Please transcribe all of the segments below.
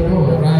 จ้าพ่อหัวไร่ก็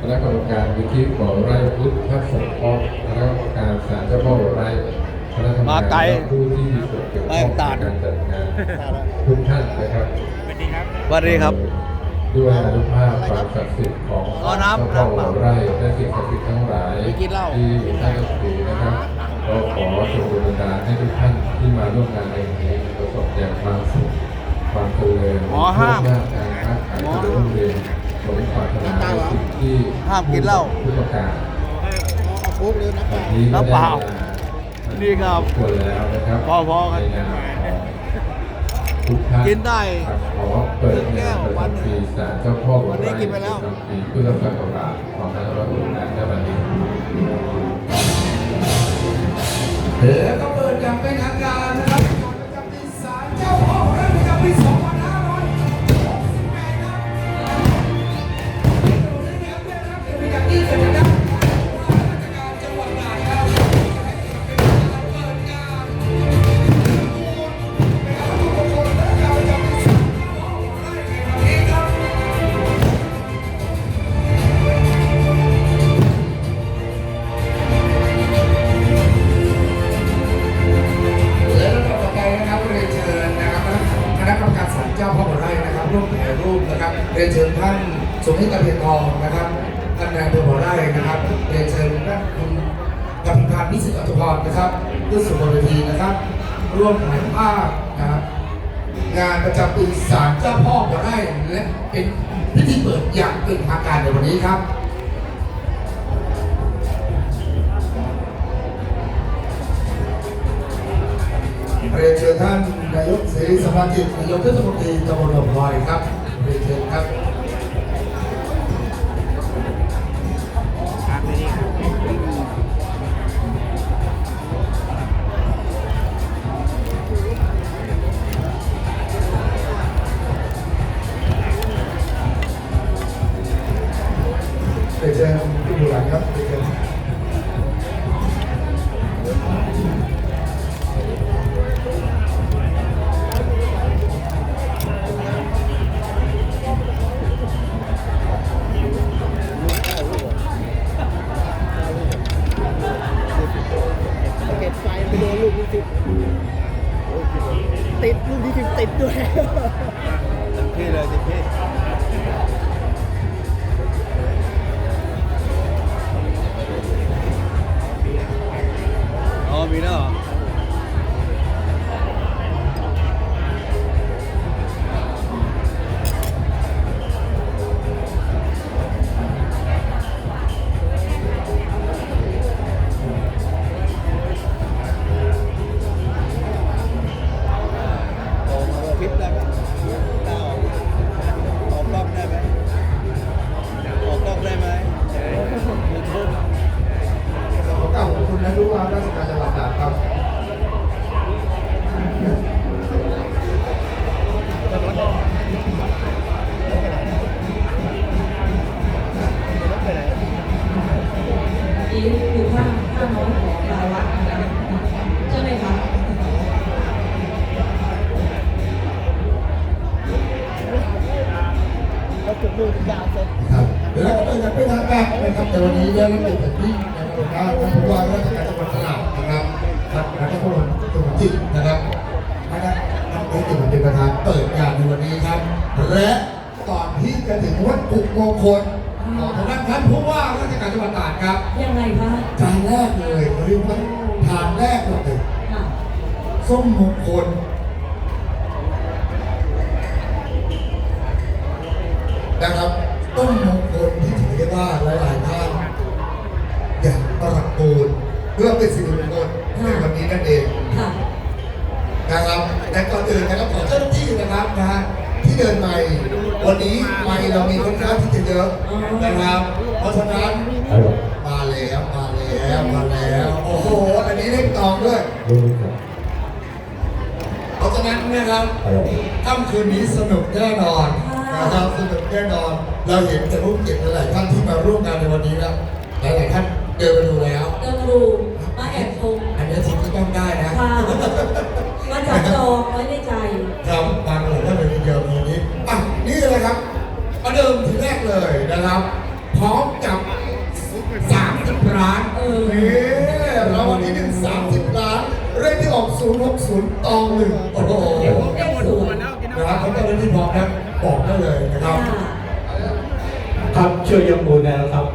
คณะกรรมการวิธีบ่อไร่พุทธสงฆ์คณะกรรมการศาลเจ้าพ่อบ่อไร่คณะกรรมมาการไกลและผู้ที่มีส่วนเกี่ยวข้องไปตาดในการจัดงานทุกท่านนะครับสวัสดีครับด้วยอนุภาพความศักดิ์สิทธิ์ของเอาน้ำเจ้าพ่อน้ำเปล่าบ่อไร่และสิ่งศักดิ์สิทธิ์ทั้งหลายไปกินเหล้าที่ได้รับถือนะครับก็ขอส่งดวงวิญญาณให้ทุกท่านที่มาร่วมงานในวันนี้ประสบแต่ความสุขความเจริญหมอห้ามโชคลภการค้าขายเจริญรุ่งเรือง สมปรารถนาในสิ่งที่ห้ามกินเหล้า ผู้ประกาศวันนี้น้ำเปล่านี่ครับ ควรแล้วนะครับพอๆกันในนามของทุกท่าน กินได้ครับขอเปิดงานประจำปีศาลเจ้าพ่อวันนี้กินไปแล้วประจำปีพุทธศักราช2568ในวันนี้แล้วก็เปิดอย่างเป็นทางการนะครับประจำปีศาลเจ้าพ่อพระประจำปี2568ครั ท่านสมเด็จตะเพียนทองนะครับท่านนายอำเภอบ่อไร่นะครับเรียนเชิญท่านคุณกพิพันธ์นิสิตอัตพรนะครับขึ้สู่บนเวทีนะครับ ร่วมถ่ายภาพนะครับงานประจำปีศาลเจ้าพ่อบ่อไร่และเป็นพิธีเปิดอย่างเป็นทางการในวันนี้ครับเรียนเชิญท่านนายกเสรีสมาจิตนายกเทศมนตรีตำบลหนองลอยครับ ป็นประธานเปิดงานในวันนี้ครับ และก่อนที่จะถึงวัตถุมงคลของทางด้านท่านผู้ว่าราชการจังหวัดตราดครับยังไงคะจานแรกเลยเรียกว่าทานแรกเลยค่ะส้มมงคลนะครับต้นมงคลที่ถือได้ว่าหลายๆท่านอยากตระกูลเพื่อเป็นสิริมงคลในวันนี้นั่นเองค่ะนะครับแต่ก่อนอื่นนะครับขอเจ้าห น้าที่นะครับนะฮะที่เดินใหม่ วันนี้ไม่เรามีค่อนข้างที่จะเยอะนะครับ เพราะฉะนั้นมาแล้วมาแล้วมาแล้ว โอ้โหอันนี้เล่นตองด้วยเพราะฉะนั้นนะครับค่ำคืนนี้สนุกแน่นอนนะครับสนุกแน่นอน เราเห็นแต่รูปเก็บหลายๆท่านที่มาร่วมงานในวันนี้แล้วหลายๆท่านเดินไปดูแล้วเดินดูมาแอบชมอันนี้สิ่งที่ต้องได้นะค่ะมาจับจองไว้ในใจ เลยนะครับ พร้อมกับ 30 ล้านเออนี่เราวันที่หนึ่ง30 ล้าน เลขที่ออก 060ตองหนึ่งโอ้โหเลขสวยนะครับเขาจะเล่นที่พร้อมนะบอกได้เลยนะครับค่ะครับช่วยยกมือแนวครับ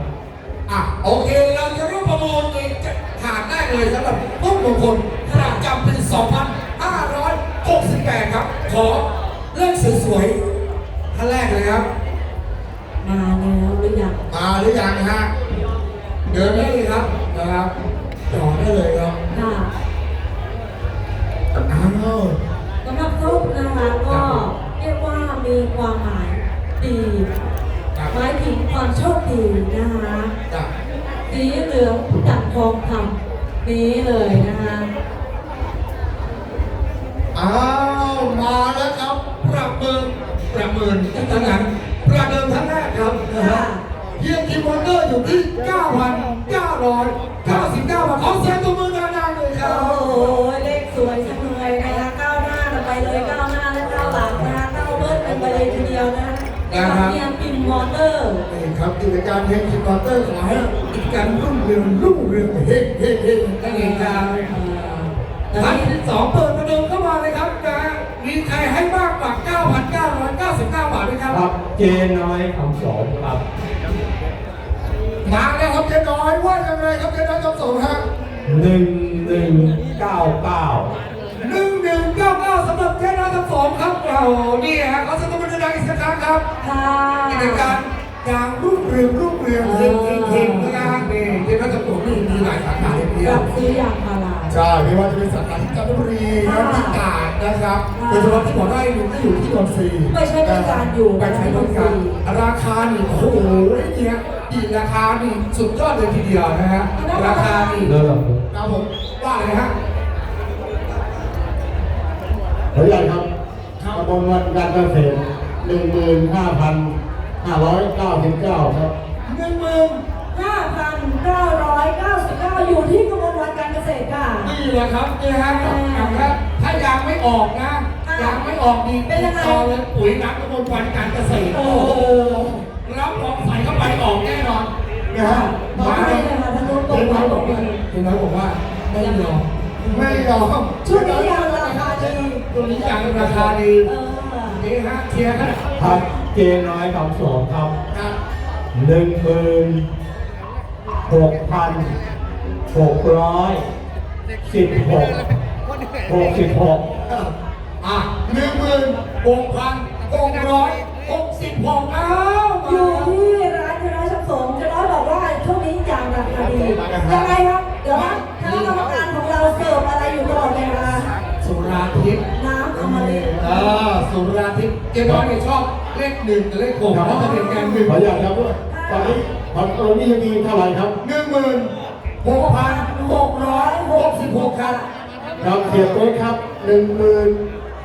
อะโอเคเราจะร่วมประมูลเองจะผ่านได้เลยสำหรับพวกมงคลประจำปี2568 ครับ ขอเลขสวยๆท่านแรกเลยครับ มาแล้วหรือยังมาหรือยังฮะ เดินได้เลยครับนะครับจอดได้เลยครับค่ะอ้าวสำหรับซุปนะคะก็เรียกว่ามีความหมายดีครับหมายถึงความโชคดีนะคะจ้ะสีเหลืองดับทองคำนี้เลยนะคะอ้าวมาแล้วครับประเมินประเมินทั้งนั้น กิจการเฮงคิมวอนเดอร์ขอให้กิจการรุ่งเรืองรุ่งเรืองเฮงเฮงเฮงนั่นเองครับตอนท่านนี้ที่สองเปิดประเดิมเข้ามาเลยครับนะมีใครให้มากกว่า 9,999 บาทไหมครับ ครับเจน้อยคำสอนครับมาแล้วครับเจ๊น้อยว่ายังไงครับเจ๊น้อยจอมสงฮะหนึ่งหนึ่งเก้าเก้าหนึ่งหนึ่งเก้าเก้าสำหรับเจ๊น้อยจอมสงครับโอ้โหนี่ฮะเขาจะต้องเป็นดังอีกสักครั้งครับค่ะกิจการ อย่างรุ่งเรืองรุ่งเรืองเฮงเฮงเฮงนะฮะนี่เจ๊น้อยจอมสงนี่มีหลายสาขาเลยทีเดียรัวบซื้อยางพารา ใช่ไม่ว่าจะเป็นสาขาที่จันทบุรีนะที่ตราดนะครับโดยเฉพาะที่หมอได้หนึ่งก็อยู่ที่นนทรีไปใช้บริการอยู่ ไปใช้บริการราคานี่โอ้โหเนี่ยอีกราคานี่สุดยอดเลยทีเดียวนะฮะราคานี่เริ่มครับผมว่าเลยฮะ ขออนุญาตครับกระบวนการเกษตรหนึ่งหมื่นห้าพัน ห้าร้อยเก้าสิบเก้าครับหนึ่งหมื่น5,999อยู่ที่กระบวนการการเกษตรค่ะ นี่แหละครับนี่ฮะกับครับ ถ้ายางไม่ออกนะยางไม่ออกดีเป็นยังไงต่อเลยปุ๋ยน้ำกระบวนการการเกษตรโอ้โอ้โหโหรับรองใส่เข้าไปออกแน่นอนนะฮะบอกให้เลยค่ะท่านรู้ตรเจ๊งน้อยบบออกกเลว่ายเจ๊น้อยบอกว่าไม่ยอมไม่ยอมชุดนี้ยางราคาดี ตัวนี้ยางราคาดีเออ นี่ฮะเทียร์ฮะครับ เจน้อยคำสองครับครับหนึ่งหมื่นหกพันหกร้อยสิบหกหกสิบหกอะหนึ่งหมื่นหกพันหกร้อยหกสิบหกอ้าวอยู่ที่ร้านเจน้อยชักสมเจน้อยบอกว่าช่วงนี้ยางราคาดียังไงครับ เดี๋ยวนะคณะกรรมการของเราเสิร์ฟอะไรอยู่ตลอดเวลาสุราทิพย์น้ำ อมฤตเออสุราทิพย์เจ๊น้อยเนี่ยชอบเลขหนึ่งกับเลขหกเพราะมันเป็นการหนึ่งขออนุญาตครับตอนนี้ตอนนี้ยังมีเท่าไหร่ครับหนึ่งหมื่นหกพันหกร้อยหกสิบหกครับครับเสียเป๊กครับหนึ่งหมื่น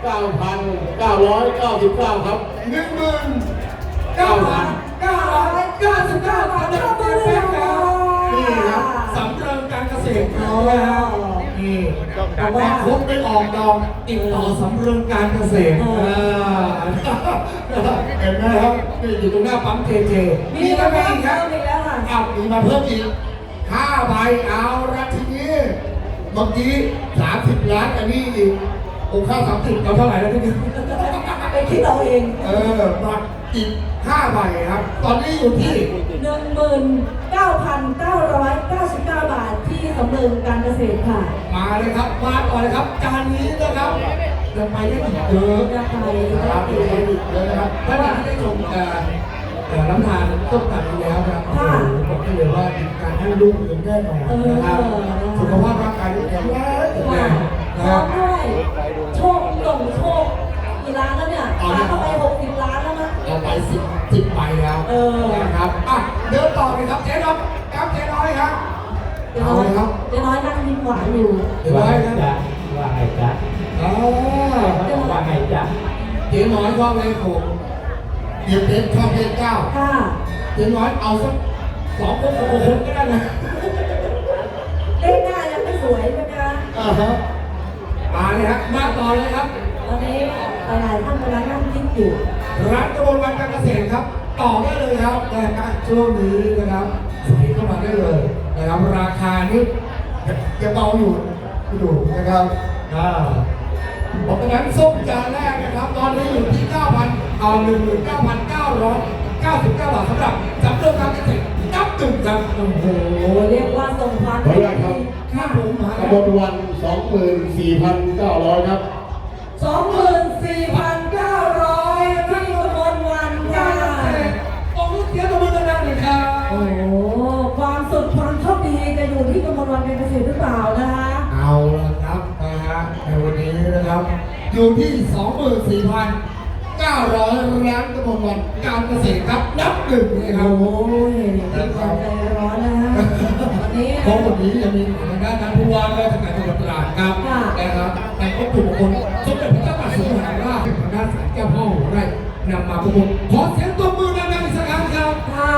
เก้าพันเก้าร้อยเก้าสิบเก้าครับหนึ่งหมื่นเก้าพันเก้าร้อยเก้าสิบเก้าบาทนะครับเจ๊แป๊ะครับนี่ครับสำเริงการเกษตรเรานะฮะนี่ แต่ว่าคุกไม่ออกดอกติดต่อสำเริงการเกษตรอ่าเห็นไหมครับนี่อยู่ตรงหน้าปั๊มเจเจมีนี่แล้ก็วมีอีกครับมีแล้วค่ะอ้าวมีมาเพิ่มอีกห้าใบเอาละทีนี้เมื่อกี้สามสิบล้านอันนี้อีกโอ้ค่าสามสิบเอาเท่าไหร่แล้วที่นี่ไปคิดเอาเอง เออมาอีกห้าใบครับ ตอนนี้อยู่ที่หนึ่งหมื่น เก้าพันเก้าร้อยเก้าสิบเก้าบาทที่สำเริงการเกษตรค่ะ มาเลยครับ มาต่อเลยครับ จานนี้นะครับจะไปได้อีกเยอะราคาดีครับไปได้อีกเยอะนะครับท่านที่ได้ชมเอ่อเอ่อน้ำทานต้มตับไปแล้วนะครับโอ้โหบอกได้เลยว่าเป็นการให้ลูกเรียนแน่นอนนะครับสุขภาพร่างกายแข็งแรงแข็งแรค่ะงพนะร้คอรัมบด้วยโชคส่งโชค กี่ล้านแล้วเนี่ยเอาปาเนี่ยเข้าไปหกสิบล้านแล้วมั้งเราไปสิบสิบใบแล้วเออนะครับอะเดินต่อเลยครับเจ๊น้อยครับเจ๊น้อยครับเดี๋ยวน้อยเดี๋ยวน้อยนั่งยิ้มหวานอยู่เจ๊น้อยครับจ๊ะว่าไงจ๊ะอ๋อว่าไงจ๊ะเจ๊น้อยชอบเลขหกเดี๋ยวเจ๊ชอบเลขเก้าค่ะเจ๊น้อยเอาสักสองคนหกคนก็ได้นะ อยู่ร้านกระบวนการการเกษตรครับ ต่อได้เลยครับนะครับช่วงนี้นะครับใส่เข้ามาได้เลยนะครับราคานี่จะเบาอยู่อยู่นะครับอ่าเพราะฉะนั้นส้มจานแรกนะครับ ตอนนี้อยู่ที่ 9,000 เอา 19,999 บาทสำหรับจำเรื่องการเกษตรนับตึงครับโอ้โหโอ้เรียกว่าส่งความขออนุญาตครับข้าผมมากระบวนวันสองหมื่นสี่พันเก้าร้อยครับ สองหมื่นสี่พัน จะอยู่ที่กมลวันเป็นเกษตรหรือเปล่านะคะเอาละครับนะฮะในวันนี้นะครับ อยู่ที่ 24,900ร้านกระบวนวันการเกษตรครับนับหนึ่งเลยครับโอ้ยเป็นความใจร้อนนะฮะวันนี้เพราะวันนี้ยังมีทางด้านนั้นผู้ว่าราชการจังหวัดตราดครับค่ะนะครับในองค์กลุ่มคนสมเด็จพระเจ้าตากสินมหาราชทางด้านศาลเจ้าพ่อหัวไร่นำมาประมูลขอเสียงตบมือดังๆอีกสักครั้งครับค่ะ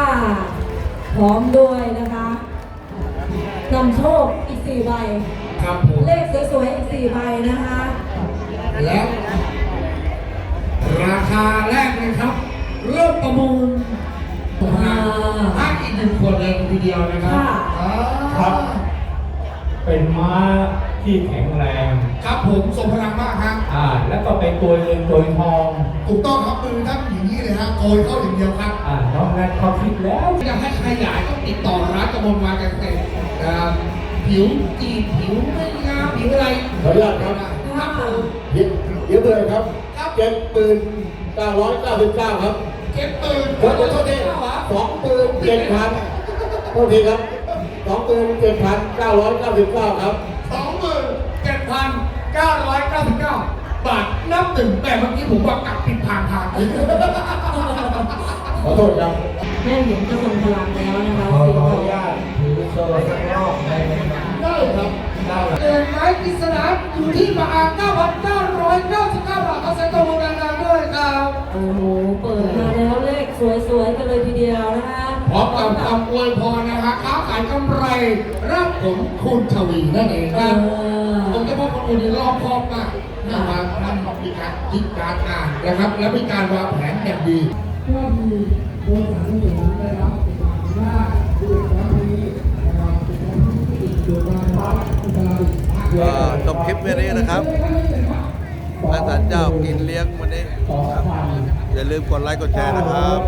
พร้อมด้วยนะคะนำโชคอีกสี่ใบ ครับผมเลขสวยๆอีกสี่ใบนะคะ และราคาแรกเลยครับ เริ่มประมูลอ่าให้อีกหนึ่งคนเลยทีเดียวนะครับค่ะอ่าครับ เป็นม้าที่แข็งแรง ครับผมสมพลังมากฮะอ่า แล้วก็เป็นตัวเงินตัวทอง ถูกต้องครับมือท่านอย่างนี้เลยฮะโกยเข้าอย่างเดียวครับอ่าน้องนัทเขาคิดแล้ว อยากให้ขยายต้องติดต่อร้านกระมวลวานกันเต็ม นะครับผิวจีบผิวไม่งามผิวอะไรขออนุญาตครับครับผมเดี๋ยวเดี๋ยวเลยครับเจ็ดหมื่นเก้าร้อยเก้าสิบเก้าครับเก็บปืนขอโทษทีสองหมื่นเจ็ดพันโทษทีครับสองหมื่นเจ็ดพันเก้าร้อยเก้าสิบเก้าครับสองหมื่นเจ็ดพันเก้าร้อยเก้าสิบเก้าบาทนับหนึ่งแต่เมื่อกี้ผมว่ากลับผิดทางทางขอโทษครับแม่หญิงจะทรงพลังแล้วนะคะขอสี่ขอใบอนุญาตถือ โซ่สักรอบได้ไหมครับได้ครับได้เดินไม้ปริศนาอยู่ที่ประมา9,999บาทเอาใส่ตัวดังๆด้วยครับโอ้โหเปิดมาแล้วเลขสวยๆกันเลยทีเดียวนะคะพร้อมกับคำอวยพรนะครับค้าขายกำไรรับผลคูณทวีนั่นเองครับผมจะบอกคนอื่นรอบครอบมากนะครับท่านมีการคิดการอ่านนะครับ และมีการวางแผนอย่างดีก็มีโดยสารหนุนได้รับ ก็จบคลิปวันนี้นะครับอาสารเจ้ากินเลี้ยงวันนี้ อย่าลืมกดไลค์กดแชร์นะครับ